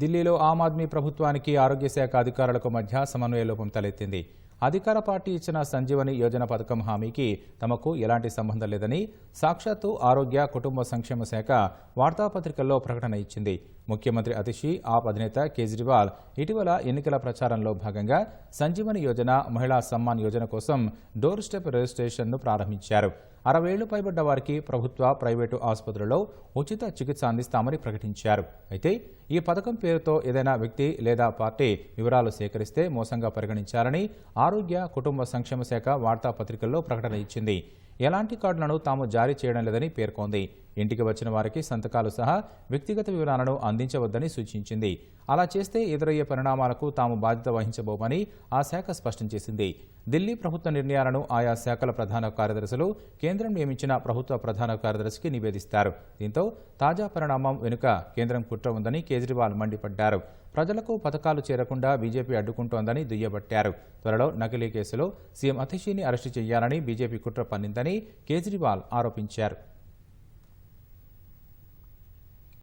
ఢిల్లీలో ఆమ్ ఆద్మీ ప్రభుత్వానికి ఆరోగ్య శాఖ అధికారులకు మధ్య సమన్వయ లోపం తలెత్తింది. అధికార పార్టీ ఇచ్చిన సంజీవని యోజన పథకం హామీకి తమకు ఎలాంటి సంబంధం లేదని సాక్షాత్తు ఆరోగ్య కుటుంబ సంక్షేమ శాఖ వార్తాపత్రికల్లో ప్రకటన ఇచ్చింది. ముఖ్యమంత్రి అతిషి ఆప్ అధినేత కేజ్రీవాల్ ఇటీవల ఎన్నికల ప్రచారంలో భాగంగా సంజీవని యోజన మహిళా సమ్మాన్ యోజన కోసం డోర్ స్టెప్ రిజిస్ట్రేషన్ను ప్రారంభించారు. అరవేళ్ళు పైబడ్డ వారికి ప్రభుత్వ ప్రైవేటు ఆసుపత్రుల్లో ఉచిత చికిత్స అందిస్తామని ప్రకటించారు. అయితే ఈ పథకం పేరుతో ఏదైనా వ్యక్తి లేదా పార్టీ వివరాలు సేకరిస్తే మోసంగా పరిగణించాలని ఆరోగ్య కుటుంబ సంక్షేమ శాఖ వార్తాపత్రికల్లో ప్రకటన ఇచ్చింది. ఎలాంటి కార్డులను తాము జారీ చేయడం లేదని పేర్కొంది. ఇంటికి వచ్చిన వారికి సంతకాలు సహా వ్యక్తిగత వివరాలను అందించవద్దని సూచించింది. అలా చేస్తే ఎదురయ్యే పరిణామాలకు తాము బాధ్యత వహించబోమని ఆ శాఖ స్పష్టం చేసింది. ఢిల్లీ ప్రభుత్వ నిర్ణయాలను ఆయా శాఖల ప్రధాన కార్యదర్శులు కేంద్రం నియమించిన ప్రభుత్వ ప్రధాన కార్యదర్శికి నివేదిస్తారు. దీంతో తాజా పరిణామం వెనుక కేంద్రం కుట్ర ఉందని కేజ్రీవాల్ మండిపడ్డారు. ప్రజలకు పథకాలు చేరకుండా బీజేపీ అడ్డుకుంటోందని దుయ్యబట్టారు. త్వరలో నకిలీ కేసులో సీఎం అతిషిని అరెస్టు చేయాలని బీజేపీ కుట్ర పన్నిందని కేజ్రీవాల్ ఆరోపించారు.